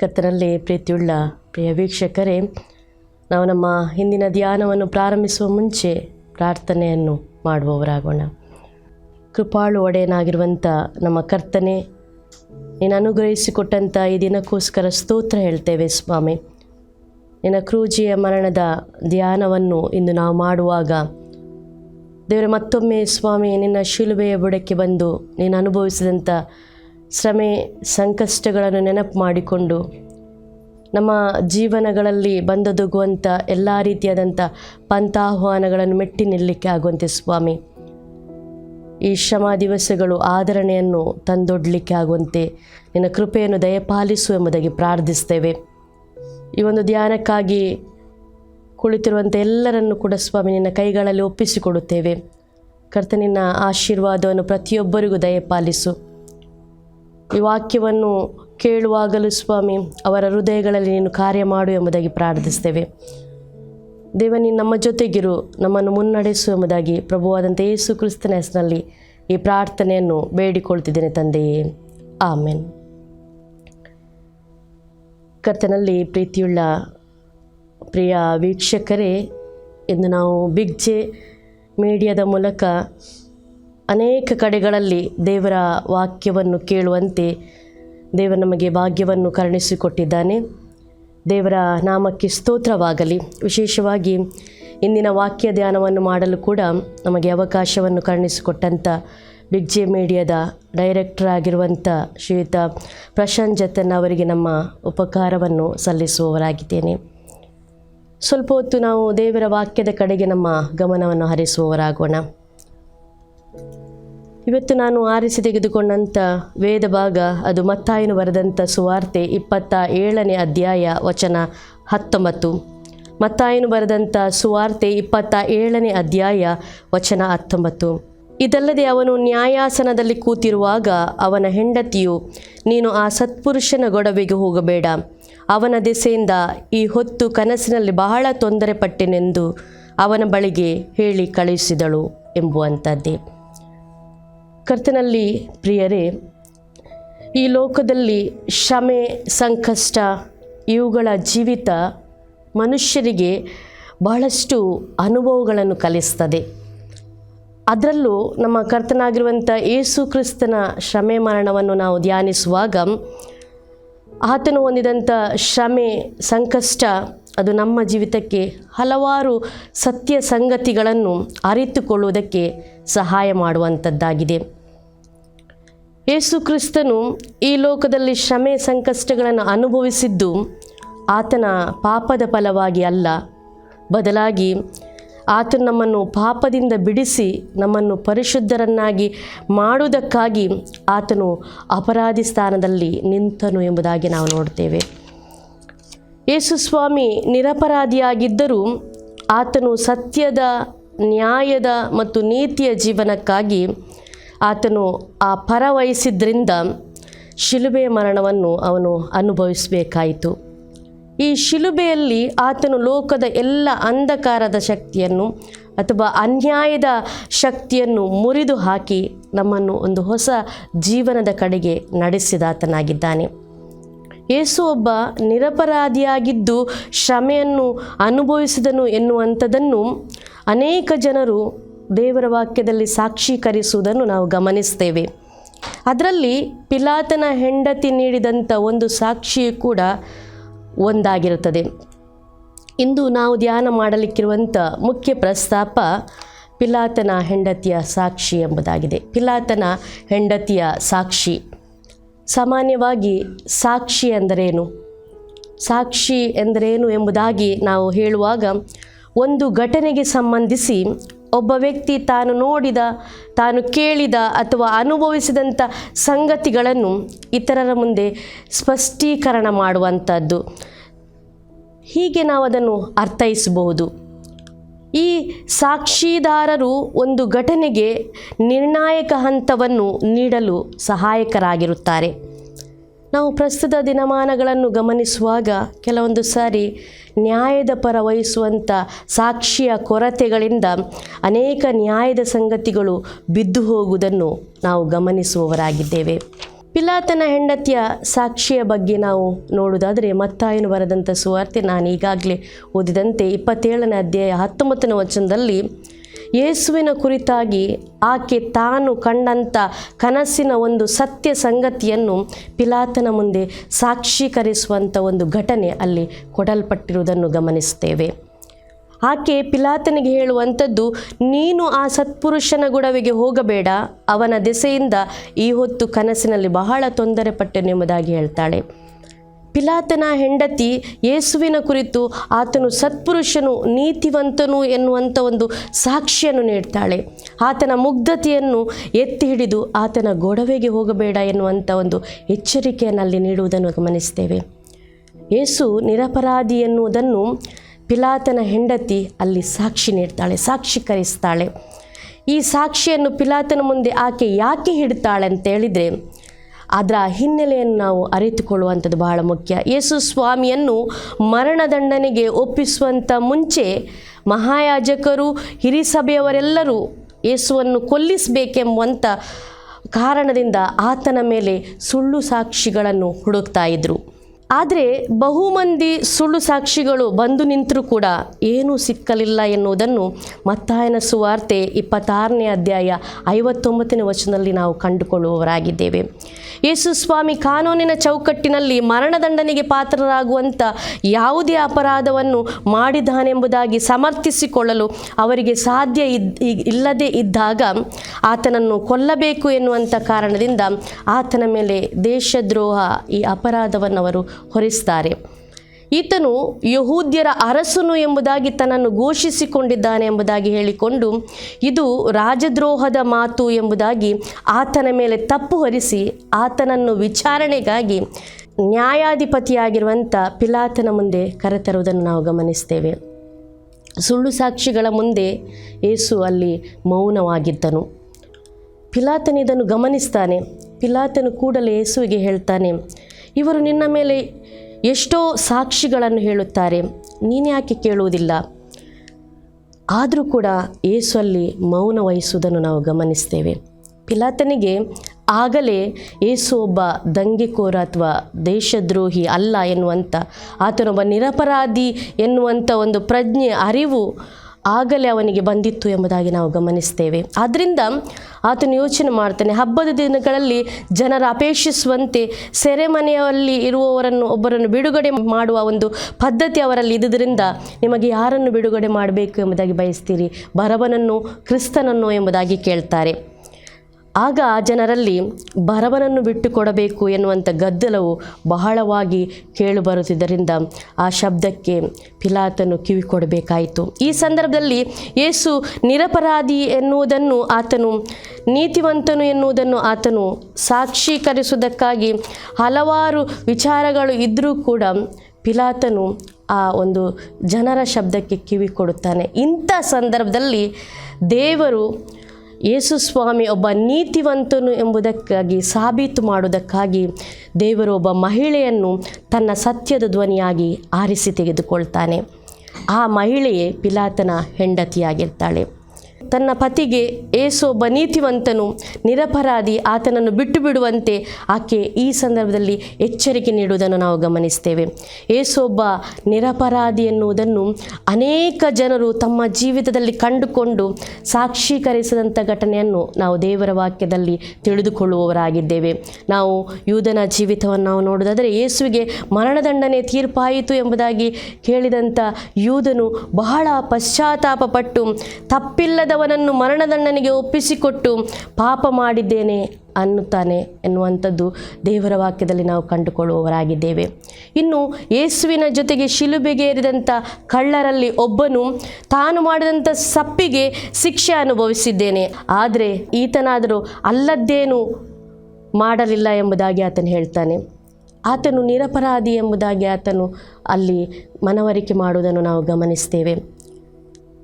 ಕರ್ತನಲ್ಲಿ ಪ್ರೀತಿಯುಳ್ಳ ಪ್ರಿಯ ವೀಕ್ಷಕರೇ, ನಾವು ನಮ್ಮ ಹಿಂದಿನ ಧ್ಯಾನವನ್ನು ಪ್ರಾರಂಭಿಸುವ ಮುಂಚೆ ಪ್ರಾರ್ಥನೆಯನ್ನು ಮಾಡುವವರಾಗೋಣ. ಕೃಪಾಳು ಒಡೆಯನಾಗಿರುವಂಥ ನಮ್ಮ ಕರ್ತನೆ ನೀನು ಅನುಗ್ರಹಿಸಿಕೊಟ್ಟಂಥ ಈ ದಿನಕ್ಕೋಸ್ಕರ ಸ್ತೋತ್ರ ಹೇಳ್ತೇವೆ ಸ್ವಾಮಿ. ನಿನ್ನ ಕ್ರೂಜಿಯ ಮರಣದ ಧ್ಯಾನವನ್ನು ಇಂದು ನಾವು ಮಾಡುವಾಗ ದೇವರ ಮತ್ತೊಮ್ಮೆ ಸ್ವಾಮಿ ನಿನ್ನ ಶಿಲುಬೆಯ ಬುಡಕ್ಕೆ ಬಂದು ನೀನು ಅನುಭವಿಸಿದಂಥ ಶ್ರಮೆ, ಸಂಕಷ್ಟಗಳನ್ನು ನೆನಪು ಮಾಡಿಕೊಂಡು ನಮ್ಮ ಜೀವನಗಳಲ್ಲಿ ಬಂದೊದಗುವಂಥ ಎಲ್ಲ ರೀತಿಯಾದಂಥ ಪಂಥಾಹ್ವಾನಗಳನ್ನು ಮೆಟ್ಟಿ ನಿಲ್ಲಕ್ಕೆ ಆಗುವಂತೆ ಸ್ವಾಮಿ. ಈ ಶ್ರಮ ದಿವಸಗಳು ಆದರಣೆಯನ್ನು ತಂದೊಡ್ಲಿಕ್ಕೆ ಆಗುವಂತೆ ನಿನ್ನ ಕೃಪೆಯನ್ನು ದಯಪಾಲಿಸು ಎಂಬುದಾಗಿ ಪ್ರಾರ್ಥಿಸ್ತೇವೆ. ಈ ಒಂದು ಧ್ಯಾನಕ್ಕಾಗಿ ಕುಳಿತಿರುವಂಥ ಎಲ್ಲರನ್ನು ಕೂಡ ಸ್ವಾಮಿ ನಿನ್ನ ಕೈಗಳಲ್ಲಿ ಒಪ್ಪಿಸಿಕೊಡುತ್ತೇವೆ. ಕರ್ತನಿನ ಆಶೀರ್ವಾದವನ್ನು ಪ್ರತಿಯೊಬ್ಬರಿಗೂ ದಯಪಾಲಿಸು. ಈ ವಾಕ್ಯವನ್ನು ಕೇಳುವಾಗಲೂ ಸ್ವಾಮಿ, ಅವರ ಹೃದಯಗಳಲ್ಲಿ ನೀನು ಕಾರ್ಯ ಮಾಡು ಎಂಬುದಾಗಿ ಪ್ರಾರ್ಥಿಸ್ತೇವೆ ದೇವ ನೀನು ನಮ್ಮ ಜೊತೆಗಿರು, ನಮ್ಮನ್ನು ಮುನ್ನಡೆಸು ಎಂಬುದಾಗಿ ಪ್ರಭುವಾದಂಥ ಯೇಸು ಕ್ರಿಸ್ತನ ಹೆಸರಿನಲ್ಲಿ ಈ ಪ್ರಾರ್ಥನೆಯನ್ನು ಬೇಡಿಕೊಳ್ತಿದ್ದೇನೆ ತಂದೆಯೇ. ಆಮೇನ್. ಕರ್ತನಲ್ಲಿ ಪ್ರೀತಿಯುಳ್ಳ ಪ್ರಿಯ ವೀಕ್ಷಕರೇ, ಇಂದು ನಾವು ಬಿಗ್ ಜೆ ಮೀಡಿಯಾದ ಮೂಲಕ ಅನೇಕ ಕಡೆಗಳಲ್ಲಿ ದೇವರ ವಾಕ್ಯವನ್ನು ಕೇಳುವಂತೆ ದೇವರು ನಮಗೆ ಭಾಗ್ಯವನ್ನು ಕರುಣಿಸಿಕೊಟ್ಟಿದ್ದಾನೆ. ದೇವರ ನಾಮಕ್ಕೆ ಸ್ತೋತ್ರವಾಗಲಿ. ವಿಶೇಷವಾಗಿ ಇಂದಿನ ವಾಕ್ಯ ಧ್ಯಾನವನ್ನು ಮಾಡಲು ಕೂಡ ನಮಗೆ ಅವಕಾಶವನ್ನು ಕರುಣಿಸಿಕೊಟ್ಟಂಥ ಬಿಗ್ ಜೆ ಮೀಡಿಯಾದ ಡೈರೆಕ್ಟರ್ ಆಗಿರುವಂಥ ಶ್ರೀಯುತ ಪ್ರಶಾಂತ್ ಜತನ್ ಅವರಿಗೆ ನಮ್ಮ ಉಪಕಾರವನ್ನು ಸಲ್ಲಿಸುವವರಾಗಿದ್ದೇನೆ. ಸ್ವಲ್ಪ ಹೊತ್ತು ನಾವು ದೇವರ ವಾಕ್ಯದ ಕಡೆಗೆ ನಮ್ಮ ಗಮನವನ್ನು ಹರಿಸುವವರಾಗೋಣ. ಇವತ್ತು ನಾನು ಆರಿಸಿ ತೆಗೆದುಕೊಂಡಂಥ ವೇದ ಭಾಗ, ಅದು ಮತ್ತಾಯನು ಬರೆದಂಥ ಸುವಾರ್ತೆ ಇಪ್ಪತ್ತ ಏಳನೇ ಅಧ್ಯಾಯ, ವಚನ ಹತ್ತೊಂಬತ್ತು. ಮತ್ತಾಯನು ಬರೆದಂಥ ಸುವಾರ್ತೆ ಇಪ್ಪತ್ತ ಏಳನೇ ಅಧ್ಯಾಯ, ವಚನ ಹತ್ತೊಂಬತ್ತು. ಇದಲ್ಲದೆ ಅವನು ನ್ಯಾಯಾಸನದಲ್ಲಿ ಕೂತಿರುವಾಗ ಅವನ ಹೆಂಡತಿಯು, ನೀನು ಆ ಸತ್ಪುರುಷನ ಗೊಡವೆಗೆ ಹೋಗಬೇಡ. ಅವನ ದೆಸೆಯಿಂದ ಈ ಹೊತ್ತು ಕನಸಿನಲ್ಲಿ ಬಹಳ ತೊಂದರೆ ಪಟ್ಟೆನೆಂದು ಅವನ ಬಳಿಗೆ ಹೇಳಿ ಕಳುಹಿಸಿದಳು ಎಂಬುವಂಥದ್ದೇ. ಕರ್ತನಲ್ಲಿ ಪ್ರಿಯರೇ, ಈ ಲೋಕದಲ್ಲಿ ಶಮೆ ಸಂಕಷ್ಟ, ಇವುಗಳ ಜೀವಿತ ಮನುಷ್ಯರಿಗೆ ಬಹಳಷ್ಟು ಅನುಭವಗಳನ್ನು ಕಲಿಸ್ತದೆ. ಅದರಲ್ಲೂ ನಮ್ಮ ಕರ್ತನಾಗಿರುವಂಥ ಯೇಸು ಕ್ರಿಸ್ತನ ಶ್ರಮೆ ಮರಣವನ್ನು ನಾವು ಧ್ಯಾನಿಸುವಾಗ, ಆತನು ಹೊಂದಿದಂಥ ಶ್ರಮೆ ಸಂಕಷ್ಟ ಅದು ನಮ್ಮ ಜೀವಿತಕ್ಕೆ ಹಲವಾರು ಸತ್ಯ ಸಂಗತಿಗಳನ್ನು ಅರಿತುಕೊಳ್ಳುವುದಕ್ಕೆ ಸಹಾಯ ಮಾಡುವಂಥದ್ದಾಗಿದೆ. ಯೇಸು ಕ್ರಿಸ್ತನು ಈ ಲೋಕದಲ್ಲಿ ಶ್ರಮೆ ಸಂಕಷ್ಟಗಳನ್ನು ಅನುಭವಿಸಿದ್ದು ಆತನ ಪಾಪದ ಫಲವಾಗಿ ಅಲ್ಲ. ಬದಲಾಗಿ ಆತನು ನಮ್ಮನ್ನು ಪಾಪದಿಂದ ಬಿಡಿಸಿ ನಮ್ಮನ್ನು ಪರಿಶುದ್ಧರನ್ನಾಗಿ ಮಾಡುವುದಕ್ಕಾಗಿ ಆತನು ಅಪರಾಧಿ ಸ್ಥಾನದಲ್ಲಿ ನಿಂತನು ಎಂಬುದಾಗಿ ನಾವು ನೋಡ್ತೇವೆ. ಯೇಸು ಸ್ವಾಮಿ ನಿರಪರಾಧಿಯಾಗಿದ್ದರೂ ಆತನು ಸತ್ಯದ, ನ್ಯಾಯದ ಮತ್ತು ನೀತಿಯ ಜೀವನಕ್ಕಾಗಿ ಆತನು ಆ ಪರವಹಿಸಿದ್ರಿಂದ ಶಿಲುಬೆ ಮರಣವನ್ನು ಅವನು ಅನುಭವಿಸಬೇಕಾಯಿತು. ಈ ಶಿಲುಬೆಯಲ್ಲಿ ಆತನು ಲೋಕದ ಎಲ್ಲ ಅಂಧಕಾರದ ಶಕ್ತಿಯನ್ನು ಅಥವಾ ಅನ್ಯಾಯದ ಶಕ್ತಿಯನ್ನು ಮುರಿದು ಹಾಕಿ ನಮ್ಮನ್ನು ಒಂದು ಹೊಸ ಜೀವನದ ಕಡೆಗೆ ನಡೆಸಿದಾತನಾಗಿದ್ದಾನೆ. ಯೇಸು ಒಬ್ಬ ನಿರಪರಾಧಿಯಾಗಿದ್ದು ಶ್ರಮೆಯನ್ನು ಅನುಭವಿಸಿದನು ಎನ್ನುವಂಥದ್ದನ್ನು ಅನೇಕ ಜನರು ದೇವರ ವಾಕ್ಯದಲ್ಲಿ ಸಾಕ್ಷೀಕರಿಸುವುದನ್ನು ನಾವು ಗಮನಿಸ್ತೇವೆ. ಅದರಲ್ಲಿ ಪಿಲಾತನ ಹೆಂಡತಿ ನೀಡಿದಂಥ ಒಂದು ಸಾಕ್ಷಿಯು ಕೂಡ ಒಂದಾಗಿರುತ್ತದೆ. ಇಂದು ನಾವು ಧ್ಯಾನ ಮಾಡಲಿಕ್ಕಿರುವಂಥ ಮುಖ್ಯ ಪ್ರಸ್ತಾಪ ಪಿಲಾತನ ಹೆಂಡತಿಯ ಸಾಕ್ಷಿ ಎಂಬುದಾಗಿದೆ. ಪಿಲಾತನ ಹೆಂಡತಿಯ ಸಾಕ್ಷಿ. ಸಾಮಾನ್ಯವಾಗಿ ಸಾಕ್ಷಿ ಎಂದರೇನು? ಸಾಕ್ಷಿ ಎಂದರೇನು ಎಂಬುದಾಗಿ ನಾವು ಹೇಳುವಾಗ ಒಂದು ಘಟನೆಗೆ ಸಂಬಂಧಿಸಿ ಒಬ್ಬ ವ್ಯಕ್ತಿ ತಾನು ನೋಡಿದ, ತಾನು ಕೇಳಿದ ಅಥವಾ ಅನುಭವಿಸಿದಂಥ ಸಂಗತಿಗಳನ್ನು ಇತರರ ಮುಂದೆ ಸ್ಪಷ್ಟೀಕರಣ ಮಾಡುವಂಥದ್ದು. ಹೀಗೆ ನಾವು ಅದನ್ನು ಅರ್ಥೈಸಬಹುದು. ಈ ಸಾಕ್ಷಿದಾರರು ಒಂದು ಘಟನೆಗೆ ನಿರ್ಣಾಯಕ ಹಂತವನ್ನು ನೀಡಲು ಸಹಾಯಕರಾಗಿರುತ್ತಾರೆ. ನಾವು ಪ್ರಸ್ತುತ ದಿನಮಾನಗಳನ್ನು ಗಮನಿಸುವಾಗ ಕೆಲವೊಂದು ಸಾರಿ ನ್ಯಾಯದ ಪರ ವಹಿಸುವಂಥ ಸಾಕ್ಷಿಯ ಕೊರತೆಗಳಿಂದ ಅನೇಕ ನ್ಯಾಯದ ಸಂಗತಿಗಳು ಬಿದ್ದು ಹೋಗುವುದನ್ನು ನಾವು ಗಮನಿಸುವವರಾಗಿದ್ದೇವೆ. ಪಿಲಾತನ ಹೆಂಡತಿಯ ಸಾಕ್ಷಿಯ ಬಗ್ಗೆ ನಾವು ನೋಡುವುದಾದರೆ ಮತ್ತಾಯನು ಬರೆದಂಥ ಸುವಾರ್ತೆ ನಾನು ಈಗಾಗಲೇ ಓದಿದಂತೆ ಇಪ್ಪತ್ತೇಳನೇ ಅಧ್ಯಾಯ ಹತ್ತೊಂಬತ್ತನೇ ವಚನದಲ್ಲಿ ಯೇಸುವಿನ ಕುರಿತಾಗಿ ಆಕೆ ತಾನು ಕಂಡಂಥ ಕನಸಿನ ಒಂದು ಸತ್ಯ ಸಂಗತಿಯನ್ನು ಪಿಲಾತನ ಮುಂದೆ ಸಾಕ್ಷೀಕರಿಸುವಂಥ ಒಂದು ಘಟನೆ ಅಲ್ಲಿ ಕೊಡಲ್ಪಟ್ಟಿರುವುದನ್ನು ಗಮನಿಸ್ತೇವೆ ಆಕೆ ಪಿಲಾತನಿಗೆ ಹೇಳುವಂಥದ್ದು, ನೀನು ಆ ಸತ್ಪುರುಷನ ಗುಡವಿಗೆ ಹೋಗಬೇಡ. ಅವನ ದೆಸೆಯಿಂದ ಈ ಹೊತ್ತು ಕನಸಿನಲ್ಲಿ ಬಹಳ ತೊಂದರೆ ಪಟ್ಟನು ಎಂಬುದಾಗಿ ಹೇಳ್ತಾಳೆ. ಪಿಲಾತನ ಹೆಂಡತಿ ಯೇಸುವಿನ ಕುರಿತು ಆತನು ಸತ್ಪುರುಷನು, ನೀತಿವಂತನು ಎನ್ನುವಂಥ ಒಂದು ಸಾಕ್ಷಿಯನ್ನು ನೀಡ್ತಾಳೆ. ಆತನ ಮುಗ್ಧತೆಯನ್ನು ಎತ್ತಿ ಹಿಡಿದು ಆತನ ಗೊಡವೆಗೆ ಹೋಗಬೇಡ ಎನ್ನುವಂಥ ಒಂದು ಎಚ್ಚರಿಕೆಯನ್ನು ಅಲ್ಲಿ ನೀಡುವುದನ್ನು ಗಮನಿಸ್ತೇವೆ. ಯೇಸು ನಿರಪರಾಧಿ ಎನ್ನುವುದನ್ನು ಪಿಲಾತನ ಹೆಂಡತಿ ಅಲ್ಲಿ ಸಾಕ್ಷಿ ನೀಡ್ತಾಳೆ ಸಾಕ್ಷೀಕರಿಸ್ತಾಳೆ ಈ ಸಾಕ್ಷಿಯನ್ನು ಪಿಲಾತನ ಮುಂದೆ ಆಕೆ ಯಾಕೆ ಹಿಡ್ತಾಳೆ ಅಂತ ಹೇಳಿದರೆ, ಅದರ ಹಿನ್ನೆಲೆಯನ್ನು ನಾವು ಅರಿತುಕೊಳ್ಳುವಂಥದ್ದು ಬಹಳ ಮುಖ್ಯ. ಯೇಸು ಸ್ವಾಮಿಯನ್ನು ಮರಣದಂಡನೆಗೆ ಒಪ್ಪಿಸುವಂಥ ಮುಂಚೆ ಮಹಾಯಾಜಕರು ಹಿರಿಸಭೆಯವರೆಲ್ಲರೂ ಯೇಸುವನ್ನು ಕೊಲ್ಲಿಸಬೇಕೆಂಬುವಂಥ ಕಾರಣದಿಂದ ಆತನ ಮೇಲೆ ಸುಳ್ಳು ಸಾಕ್ಷಿಗಳನ್ನು ಹುಡುಕ್ತಾ ಇದ್ದರು ಆದರೆ ಬಹುಮಂದಿ ಸುಳ್ಳು ಸಾಕ್ಷಿಗಳು ಬಂದು ನಿಂತರೂ ಕೂಡ ಏನೂ ಸಿಕ್ಕಲಿಲ್ಲ ಎನ್ನುವುದನ್ನು ಮತ್ತಾಯನ ಸುವಾರ್ತೆ ಇಪ್ಪತ್ತಾರನೇ ಅಧ್ಯಾಯ ಐವತ್ತೊಂಬತ್ತನೇ ವಚನದಲ್ಲಿ ನಾವು ಕಂಡುಕೊಳ್ಳುವವರಾಗಿದ್ದೇವೆ. ಯೇಸು ಸ್ವಾಮಿ ಕಾನೂನಿನ ಚೌಕಟ್ಟಿನಲ್ಲಿ ಮರಣದಂಡನೆಗೆ ಪಾತ್ರರಾಗುವಂಥ ಯಾವುದೇ ಅಪರಾಧವನ್ನು ಮಾಡಿದ್ದಾನೆಂಬುದಾಗಿ ಸಮರ್ಥಿಸಿಕೊಳ್ಳಲು ಅವರಿಗೆ ಸಾಧ್ಯ ಇಲ್ಲದೆ ಇದ್ದಾಗ ಆತನನ್ನು ಕೊಲ್ಲಬೇಕು ಎನ್ನುವಂಥ ಕಾರಣದಿಂದ ಆತನ ಮೇಲೆ ದೇಶದ್ರೋಹ ಈ ಅಪರಾಧವನ್ನು ಅವರು ಹೊರಿಸ್ತಾರೆ. ಈತನು ಯಹೂದ್ಯರ ಅರಸನು ಎಂಬುದಾಗಿ ತನ್ನನ್ನು ಘೋಷಿಸಿಕೊಂಡಿದ್ದಾನೆ ಎಂಬುದಾಗಿ ಹೇಳಿಕೊಂಡು, ಇದು ರಾಜದ್ರೋಹದ ಮಾತು ಎಂಬುದಾಗಿ ಆತನ ಮೇಲೆ ತಪ್ಪು ಹೊರಿಸಿ ಆತನನ್ನು ವಿಚಾರಣೆಗಾಗಿ ನ್ಯಾಯಾಧಿಪತಿಯಾಗಿರುವಂಥ ಪಿಲಾತನ ಮುಂದೆ ಕರೆತರುವುದನ್ನು ನಾವು ಗಮನಿಸ್ತೇವೆ. ಸುಳ್ಳು ಸಾಕ್ಷಿಗಳ ಮುಂದೆ ಏಸು ಅಲ್ಲಿ ಮೌನವಾಗಿದ್ದನು. ಪಿಲಾತನ ಇದನ್ನು ಗಮನಿಸ್ತಾನೆ. ಪಿಲಾತನು ಕೂಡಲೇ ಯೇಸುವಿಗೆ ಹೇಳ್ತಾನೆ ಇವರು ನಿನ್ನ ಮೇಲೆ ಎಷ್ಟೋ ಸಾಕ್ಷಿಗಳನ್ನು ಹೇಳುತ್ತಾರೆ. ನೀನ್ಯಾಕೆ ಕೇಳುವುದಿಲ್ಲ? ಆದರೂ ಕೂಡ ಏಸುವಲ್ಲಿ ಮೌನ ವಹಿಸುವುದನ್ನು ನಾವು ಗಮನಿಸ್ತೇವೆ. ಪಿಲಾತನಿಗೆ ಆಗಲೇ ಏಸು ಒಬ್ಬ ದಂಗೆಕೋರ ಅಥವಾ ದೇಶದ್ರೋಹಿ ಅಲ್ಲ ಎನ್ನುವಂಥ, ಆತನೊಬ್ಬ ನಿರಪರಾಧಿ ಎನ್ನುವಂಥ ಒಂದು ಪ್ರಜ್ಞೆ, ಅರಿವು ಆಗಲೇ ಅವನಿಗೆ ಬಂದಿತ್ತು ಎಂಬುದಾಗಿ ನಾವು ಗಮನಿಸ್ತೇವೆ. ಆದ್ದರಿಂದ ಆತನು ಯೋಚನೆ ಮಾಡ್ತಾನೆ, ಹಬ್ಬದ ದಿನಗಳಲ್ಲಿ ಜನರ ಅಪೇಕ್ಷಿಸುವಂತೆ ಸೆರೆಮನೆಯಲ್ಲಿ ಇರುವವರನ್ನು ಒಬ್ಬರನ್ನು ಬಿಡುಗಡೆ ಮಾಡುವ ಒಂದು ಪದ್ಧತಿ ಅವರಲ್ಲಿ ಇದ್ದುದರಿಂದ ನಿಮಗೆ ಯಾರನ್ನು ಬಿಡುಗಡೆ ಮಾಡಬೇಕು ಎಂಬುದಾಗಿ ಬಯಸ್ತೀರಿ? ಬರವನನ್ನು ಕ್ರಿಸ್ತನನ್ನು ಎಂಬುದಾಗಿ ಕೇಳ್ತಾರೆ. ಆಗ ಆ ಜನರಲ್ಲಿ ಬರವನನ್ನು ಬಿಟ್ಟು ಕೊಡಬೇಕು ಎನ್ನುವಂಥ ಗದ್ದಲವು ಬಹಳವಾಗಿ ಕೇಳುಬರುತ್ತಿದ್ದರಿಂದ ಆ ಶಬ್ದಕ್ಕೆ ಪಿಲಾತನು ಕಿವಿ ಕೊಡಬೇಕಾಯಿತು ಈ ಸಂದರ್ಭದಲ್ಲಿ ಯೇಸು ನಿರಪರಾಧಿ ಎನ್ನುವುದನ್ನು ಆತನು, ನೀತಿವಂತನು ಎನ್ನುವುದನ್ನು ಆತನು ಸಾಕ್ಷೀಕರಿಸುವುದಕ್ಕಾಗಿ ಹಲವಾರು ವಿಚಾರಗಳು ಇದ್ದರೂ ಕೂಡ ಪಿಲಾತನು ಆ ಒಂದು ಜನರ ಶಬ್ದಕ್ಕೆ ಕಿವಿ ಕೊಡುತ್ತಾನೆ ಇಂಥ ಸಂದರ್ಭದಲ್ಲಿ ದೇವರು ಯೇಸು ಸ್ವಾಮಿ ಒಬ್ಬ ನೀತಿವಂತನು ಎಂಬುದಕ್ಕಾಗಿ ಸಾಬೀತು ಮಾಡುವುದಕ್ಕಾಗಿ ದೇವರು ಒಬ್ಬ ಮಹಿಳೆಯನ್ನು ತನ್ನ ಸತ್ಯದ ಧ್ವನಿಯಾಗಿ ಆರಿಸಿ ತೆಗೆದುಕೊಳ್ತಾನೆ. ಆ ಮಹಿಳೆಯೇ ಪಿಲಾತನ ಹೆಂಡತಿಯಾಗಿರ್ತಾಳೆ. ತನ್ನ ಪತಿಗೆ ಏಸೋ ಬನೀತಿವಂತನು ನೀತಿವಂತನು ನಿರಪರಾಧಿ, ಆತನನ್ನು ಬಿಟ್ಟು ಬಿಡುವಂತೆ ಆಕೆ ಈ ಸಂದರ್ಭದಲ್ಲಿ ಎಚ್ಚರಿಕೆ ನೀಡುವುದನ್ನು ನಾವು ಗಮನಿಸ್ತೇವೆ. ಏಸೊಬ್ಬ ನಿರಪರಾಧಿ ಎನ್ನುವುದನ್ನು ಅನೇಕ ಜನರು ತಮ್ಮ ಜೀವಿತದಲ್ಲಿ ಕಂಡುಕೊಂಡು ಸಾಕ್ಷೀಕರಿಸಿದಂಥ ಘಟನೆಯನ್ನು ನಾವು ದೇವರ ವಾಕ್ಯದಲ್ಲಿ ತಿಳಿದುಕೊಳ್ಳುವವರಾಗಿದ್ದೇವೆ. ನಾವು ಯೂದನ ಜೀವಿತವನ್ನು ನಾವು ನೋಡೋದಾದರೆ ಯೇಸುವಿಗೆ ಮರಣದಂಡನೆ ತೀರ್ಪಾಯಿತು ಎಂಬುದಾಗಿ ಕೇಳಿದಂಥ ಯೂದನು ಬಹಳ ಪಶ್ಚಾತ್ತಾಪ ಪಟ್ಟು ತಪ್ಪಿಲ್ಲದವನನ್ನು ಮರಣದಂಡನೆಗೆ ಒಪ್ಪಿಸಿಕೊಟ್ಟು ಪಾಪ ಮಾಡಿದ್ದೇನೆ ಅನ್ನುತ್ತಾನೆ ಎನ್ನುವಂಥದ್ದು ದೇವರ ವಾಕ್ಯದಲ್ಲಿ ನಾವು ಕಂಡುಕೊಳ್ಳುವವರಾಗಿದ್ದೇವೆ. ಇನ್ನು ಯೇಸುವಿನ ಜೊತೆಗೆ ಶಿಲುಬೆಗೇರಿದಂಥ ಕಳ್ಳರಲ್ಲಿ ಒಬ್ಬನು ತಾನು ಮಾಡಿದಂಥ ಸಪ್ಪಿಗೆ ಶಿಕ್ಷೆ ಅನುಭವಿಸಿದ್ದೇನೆ. ಆದರೆ ಈತನಾದರೂ ಅಲ್ಲದ್ದೇನು ಮಾಡಲಿಲ್ಲ ಎಂಬುದಾಗಿ ಆತನು ಹೇಳ್ತಾನೆ. ಆತನು ನಿರಪರಾಧಿ ಎಂಬುದಾಗಿ ಆತನು ಅಲ್ಲಿ ಮನವರಿಕೆ ಮಾಡುವುದನ್ನು ನಾವು ಗಮನಿಸ್ತೇವೆ.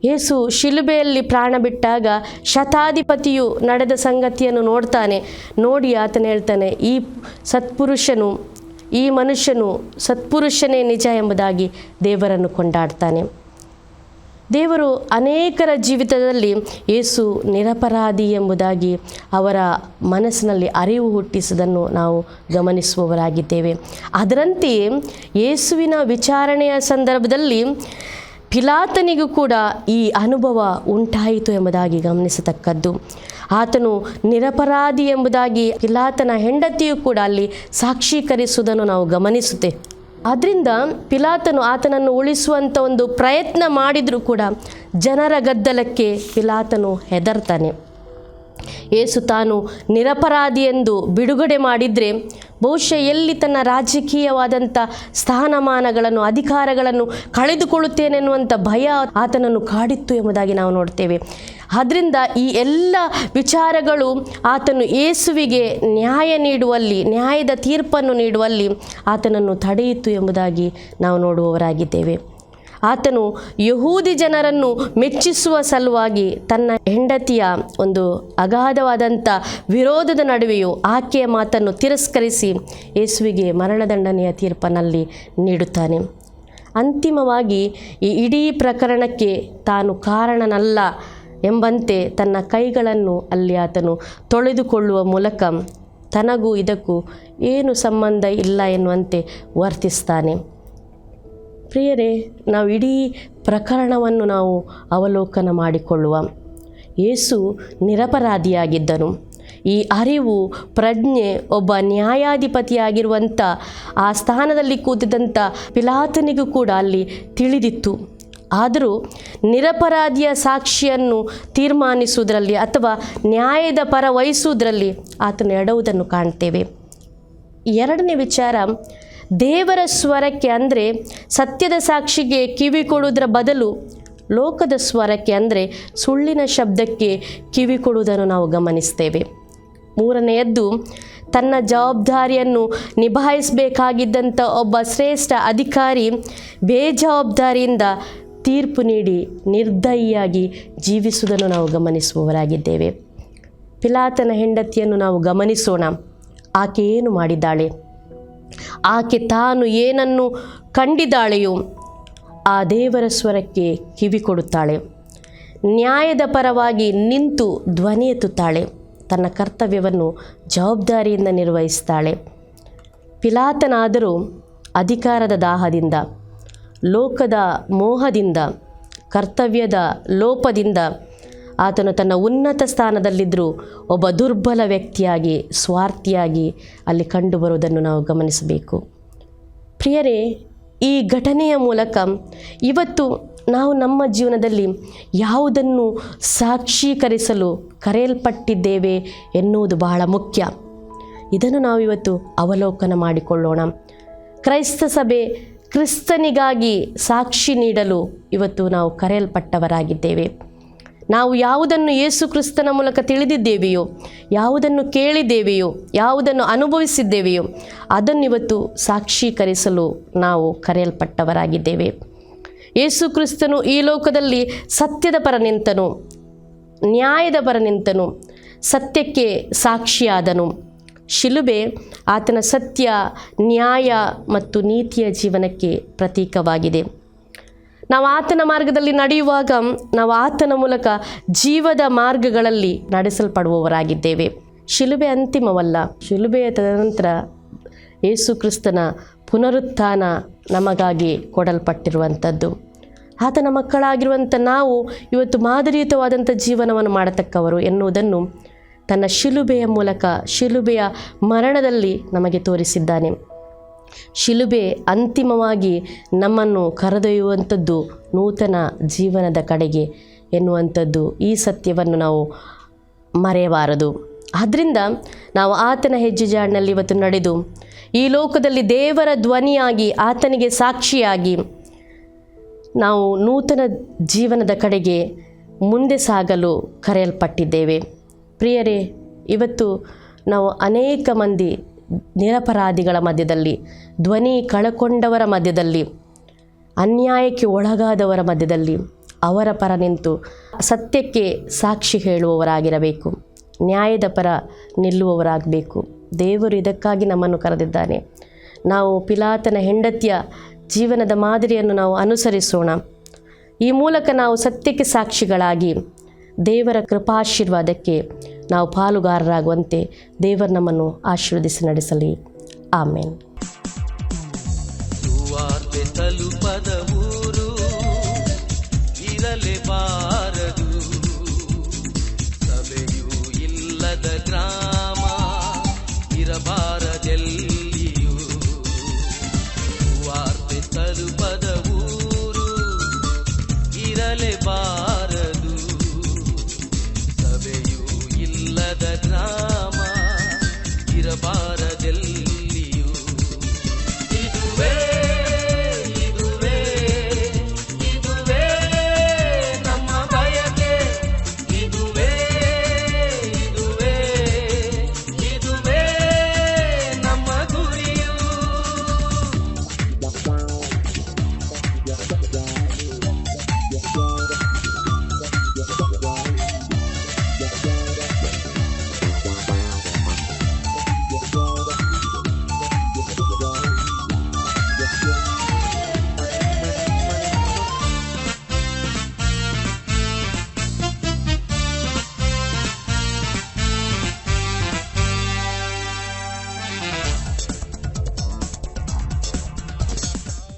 ಯೇಸು ಶಿಲುಬೆಯಲ್ಲಿ ಪ್ರಾಣ ಬಿಟ್ಟಾಗ ಶತಾಧಿಪತಿಯು ನಡೆದ ಸಂಗತಿಯನ್ನು ನೋಡ್ತಾನೆ. ನೋಡಿ ಆತನು ಹೇಳ್ತಾನೆ, ಈ ಸತ್ಪುರುಷನು, ಈ ಮನುಷ್ಯನು ಸತ್ಪುರುಷನೇ ನಿಜ ಎಂಬುದಾಗಿ ದೇವರನ್ನು ಕೊಂಡಾಡ್ತಾನೆ. ದೇವರು ಅನೇಕರ ಜೀವಿತದಲ್ಲಿ ಯೇಸು ನಿರಪರಾಧಿ ಎಂಬುದಾಗಿ ಅವರ ಮನಸ್ಸಿನಲ್ಲಿ ಅರಿವು ಹುಟ್ಟಿಸದನ್ನು ನಾವು ಗಮನಿಸುವವರಾಗಿದ್ದೇವೆ. ಅದರಂತೆಯೇ ಯೇಸುವಿನ ವಿಚಾರಣೆಯ ಸಂದರ್ಭದಲ್ಲಿ ಪಿಲಾತನಿಗೂ ಕೂಡ ಈ ಅನುಭವ ಉಂಟಾಯಿತು ಎಂಬುದಾಗಿ ಗಮನಿಸತಕ್ಕದ್ದು. ಆತನು ನಿರಪರಾಧಿ ಎಂಬುದಾಗಿ ಪಿಲಾತನ ಹೆಂಡತಿಯು ಕೂಡ ಅಲ್ಲಿ ಸಾಕ್ಷೀಕರಿಸುವುದನ್ನು ನಾವು ಗಮನಿಸುತ್ತೆ. ಆದ್ದರಿಂದ ಪಿಲಾತನು ಆತನನ್ನು ಉಳಿಸುವಂಥ ಒಂದು ಪ್ರಯತ್ನ ಮಾಡಿದರೂ ಕೂಡ ಜನರ ಗದ್ದಲಕ್ಕೆ ಪಿಲಾತನು ಹೆದರ್ತಾನೆ. ಏಸು ತಾನು ನಿರಪರಾಧಿ ಎಂದು ಬಿಡುಗಡೆ ಮಾಡಿದರೆ ಬಹುಶಃ ಎಲ್ಲಿ ತನ್ನ ರಾಜಕೀಯವಾದಂಥ ಸ್ಥಾನಮಾನಗಳನ್ನು, ಅಧಿಕಾರಗಳನ್ನು ಕಳೆದುಕೊಳ್ಳುತ್ತೇನೆನ್ನುವಂಥ ಭಯ ಆತನನ್ನು ಕಾಡಿತ್ತು ಎಂಬುದಾಗಿ ನಾವು ನೋಡ್ತೇವೆ. ಆದ್ದರಿಂದ ಈ ಎಲ್ಲ ವಿಚಾರಗಳು ಆತನು ಏಸುವಿಗೆ ನ್ಯಾಯ ನೀಡುವಲ್ಲಿ, ನ್ಯಾಯದ ತೀರ್ಪನ್ನು ನೀಡುವಲ್ಲಿ ಆತನನ್ನು ತಡೆಯಿತು ಎಂಬುದಾಗಿ ನಾವು ನೋಡುವವರಾಗಿದ್ದೇವೆ. ಆತನು ಯಹೂದಿ ಜನರನ್ನು ಮೆಚ್ಚಿಸುವ ಸಲುವಾಗಿ ತನ್ನ ಹೆಂಡತಿಯ ಒಂದು ಅಗಾಧವಾದಂಥ ವಿರೋಧದ ನಡುವೆಯೂ ಆಕೆಯ ಮಾತನ್ನು ತಿರಸ್ಕರಿಸಿ ಯೇಸುವಿಗೆ ಮರಣದಂಡನೆಯ ತೀರ್ಪನಲ್ಲಿ ನೀಡುತ್ತಾನೆ. ಅಂತಿಮವಾಗಿ ಈ ಇಡೀ ಪ್ರಕರಣಕ್ಕೆ ತಾನು ಕಾರಣನಲ್ಲ ಎಂಬಂತೆ ತನ್ನ ಕೈಗಳನ್ನು ಅಲ್ಲಿ ಆತನು ತೊಳೆದುಕೊಳ್ಳುವ ಮೂಲಕ ತನಗೂ ಇದಕ್ಕೂ ಏನು ಸಂಬಂಧ ಇಲ್ಲ ಎನ್ನುವಂತೆ ವರ್ತಿಸ್ತಾನೆ. ಪ್ರಿಯರೇ, ನಾವು ಇಡೀ ಪ್ರಕರಣವನ್ನು ನಾವು ಅವಲೋಕನ ಮಾಡಿಕೊಳ್ಳುವ. ಯೇಸು ನಿರಪರಾಧಿಯಾಗಿದ್ದನು. ಈ ಅರಿವು ಪ್ರಜ್ಞೆ, ಒಬ್ಬ ನ್ಯಾಯಾಧಿಪತಿಯಾಗಿರುವಂಥ ಆ ಸ್ಥಾನದಲ್ಲಿ ಕೂತಿದ್ದಂಥ ಪಿಲಾತನಿಗೂ ಕೂಡ ಅಲ್ಲಿ ತಿಳಿದಿತ್ತು. ಆದರೂ ನಿರಪರಾಧಿಯ ಸಾಕ್ಷಿಯನ್ನು ತೀರ್ಮಾನಿಸುವುದರಲ್ಲಿ ಅಥವಾ ನ್ಯಾಯದ ಪರ ವಹಿಸುವುದರಲ್ಲಿ ಆತನು ಎಡುವುದನ್ನು ಕಾಣ್ತೇವೆ. ಎರಡನೇ ವಿಚಾರ ದೇವರ ಸ್ವರಕ್ಕೆ ಅಂದರೆ ಸತ್ಯದ ಸಾಕ್ಷಿಗೆ ಕಿವಿ ಕೊಡುವುದರ ಬದಲು ಲೋಕದ ಸ್ವರಕ್ಕೆ ಅಂದರೆ ಸುಳ್ಳಿನ ಶಬ್ದಕ್ಕೆ ಕಿವಿ ಕೊಡುವುದನ್ನು ನಾವು ಗಮನಿಸ್ತೇವೆ. ಮೂರನೆಯದ್ದು, ತನ್ನ ಜವಾಬ್ದಾರಿಯನ್ನು ನಿಭಾಯಿಸಬೇಕಾಗಿದ್ದಂಥ ಒಬ್ಬ ಶ್ರೇಷ್ಠ ಅಧಿಕಾರಿ ಬೇಜವಾಬ್ದಾರಿಯಿಂದ ತೀರ್ಪು ನೀಡಿ ನಿರ್ದಯಿಯಾಗಿ ಜೀವಿಸುವುದನ್ನು ನಾವು ಗಮನಿಸುವವರಾಗಿದ್ದೇವೆ. ಪಿಲಾತನ ಹೆಂಡತಿಯನ್ನು ನಾವು ಗಮನಿಸೋಣ. ಆಕೆ ಏನು ಮಾಡಿದ್ದಾಳೆ? ಆಕೆ ತಾನು ಏನನ್ನು ಕಂಡಿದ್ದಾಳೆಯೋ ಆ ದೇವರ ಸ್ವರಕ್ಕೆ ಕಿವಿ ಕೊಡುತ್ತಾಳೆ. ನ್ಯಾಯದ ಪರವಾಗಿ ನಿಂತು ಧ್ವನಿ ಎತ್ತುತ್ತಾಳೆ. ತನ್ನ ಕರ್ತವ್ಯವನ್ನು ಜವಾಬ್ದಾರಿಯಿಂದ ನಿರ್ವಹಿಸ್ತಾಳೆ. ಪಿಲಾತನಾದರೂ ಅಧಿಕಾರದ ದಾಹದಿಂದ, ಲೋಕದ ಮೋಹದಿಂದ, ಕರ್ತವ್ಯದ ಲೋಪದಿಂದ ಆತನು ತನ್ನ ಉನ್ನತ ಸ್ಥಾನದಲ್ಲಿದ್ದರೂ ಒಬ್ಬ ದುರ್ಬಲ ವ್ಯಕ್ತಿಯಾಗಿ, ಸ್ವಾರ್ಥಿಯಾಗಿ ಅಲ್ಲಿ ಕಂಡುಬರುವುದನ್ನು ನಾವು ಗಮನಿಸಬೇಕು. ಪ್ರಿಯರೇ, ಈ ಘಟನೆಯ ಮೂಲಕ ಇವತ್ತು ನಾವು ನಮ್ಮ ಜೀವನದಲ್ಲಿ ಯಾವುದನ್ನು ಸಾಕ್ಷೀಕರಿಸಲು ಕರೆಯಲ್ಪಟ್ಟಿದ್ದೇವೆ ಎನ್ನುವುದು ಬಹಳ ಮುಖ್ಯ. ಇದನ್ನು ನಾವು ಇವತ್ತು ಅವಲೋಕನ ಮಾಡಿಕೊಳ್ಳೋಣ. ಕ್ರೈಸ್ತ ಸಭೆ ಕ್ರಿಸ್ತನಿಗಾಗಿ ಸಾಕ್ಷಿ ನೀಡಲು ಇವತ್ತು ನಾವು ಕರೆಯಲ್ಪಟ್ಟವರಾಗಿದ್ದೇವೆ. ನಾವು ಯಾವುದನ್ನು ಯೇಸು ಕ್ರಿಸ್ತನ ಮೂಲಕ ತಿಳಿದಿದ್ದೇವೆಯೋ, ಯಾವುದನ್ನು ಕೇಳಿದ್ದೇವೆಯೋ, ಯಾವುದನ್ನು ಅನುಭವಿಸಿದ್ದೇವೆಯೋ, ಅದನ್ನು ಇವತ್ತು ಸಾಕ್ಷೀಕರಿಸಲು ನಾವು ಕರೆಯಲ್ಪಟ್ಟವರಾಗಿದ್ದೇವೆ. ಯೇಸು ಕ್ರಿಸ್ತನು ಈ ಲೋಕದಲ್ಲಿ ಸತ್ಯದ ಪರ ನಿಂತನು, ನ್ಯಾಯದ ಪರ ನಿಂತನು, ಸತ್ಯಕ್ಕೆ ಸಾಕ್ಷಿಯಾದನು. ಶಿಲುಬೆ ಆತನ ಸತ್ಯ, ನ್ಯಾಯ ಮತ್ತು ನೀತಿಯ ಜೀವನಕ್ಕೆ ಪ್ರತೀಕವಾಗಿದೆ. ನಾವು ಆತನ ಮಾರ್ಗದಲ್ಲಿ ನಡೆಯುವಾಗ ನಾವು ಆತನ ಮೂಲಕ ಜೀವದ ಮಾರ್ಗಗಳಲ್ಲಿ ನಡೆಸಲ್ಪಡುವವರಾಗಿದ್ದೇವೆ. ಶಿಲುಬೆ ಅಂತಿಮವಲ್ಲ. ಶಿಲುಬೆಯ ತದನಂತರ ಯೇಸು ಕ್ರಿಸ್ತನ ಪುನರುತ್ಥಾನ ನಮಗಾಗಿ ಕೊಡಲ್ಪಟ್ಟಿರುವಂಥದ್ದು. ಆತನ ಮಕ್ಕಳಾಗಿರುವಂಥ ನಾವು ಇವತ್ತು ಮಾದರಿಯುತವಾದಂಥ ಜೀವನವನ್ನು ಮಾಡತಕ್ಕವರು ಎನ್ನುವುದನ್ನು ತನ್ನ ಶಿಲುಬೆಯ ಮೂಲಕ, ಶಿಲುಬೆಯ ಮರಣದಲ್ಲಿ ನಮಗೆ ತೋರಿಸಿದ್ದಾನೆ. ಶಿಲುಬೆ ಅಂತಿಮವಾಗಿ ನಮ್ಮನ್ನು ಕರೆದೊಯ್ಯುವಂಥದ್ದು ನೂತನ ಜೀವನದ ಕಡೆಗೆ ಎನ್ನುವಂಥದ್ದು ಈ ಸತ್ಯವನ್ನು ನಾವು ಮರೆಯಬಾರದು. ಆದ್ದರಿಂದ ನಾವು ಆತನ ಹೆಜ್ಜೆ ಜಾಡಿನಲ್ಲಿ ಇವತ್ತು ನಡೆದು ಈ ಲೋಕದಲ್ಲಿ ದೇವರ ಧ್ವನಿಯಾಗಿ, ಆತನಿಗೆ ಸಾಕ್ಷಿಯಾಗಿ ನಾವು ನೂತನ ಜೀವನದ ಕಡೆಗೆ ಮುಂದೆ ಸಾಗಲು ಕರೆಯಲ್ಪಟ್ಟಿದ್ದೇವೆ. ಪ್ರಿಯರೇ, ಇವತ್ತು ನಾವು ಅನೇಕ ಮಂದಿ ನಿರಪರಾಧಿಗಳ ಮಧ್ಯದಲ್ಲಿ, ಧ್ವನಿ ಕಳಕೊಂಡವರ ಮಧ್ಯದಲ್ಲಿ, ಅನ್ಯಾಯಕ್ಕೆ ಒಳಗಾದವರ ಮಧ್ಯದಲ್ಲಿ ಅವರ ಪರ ನಿಂತು ಸತ್ಯಕ್ಕೆ ಸಾಕ್ಷಿ ಹೇಳುವವರಾಗಿರಬೇಕು, ನ್ಯಾಯದ ಪರ ನಿಲ್ಲುವವರಾಗಬೇಕು. ದೇವರು ಇದಕ್ಕಾಗಿ ನಮ್ಮನ್ನು ಕರೆದಿದ್ದಾನೆ. ನಾವು ಪಿಲಾತನ ಹೆಂಡತಿಯ ಜೀವನದ ಮಾದರಿಯನ್ನು ನಾವು ಅನುಸರಿಸೋಣ. ಈ ಮೂಲಕ ನಾವು ಸತ್ಯಕ್ಕೆ ಸಾಕ್ಷಿಗಳಾಗಿ ದೇವರ ಕೃಪಾಶೀರ್ವಾದಕ್ಕೆ ನಾವು ಪಾಲುಗಾರರಾಗುವಂತೆ ದೇವರು ನಮ್ಮನ್ನು ಆಶೀರ್ವದಿಸಿ ನಡೆಸಲಿ. ಆಮೇನ್. ಇರಬಾರ ಇಲ್ಲದ ಗ್ರಾಮ ಇರಬಾರದೆಲ್ಲಿಯೂ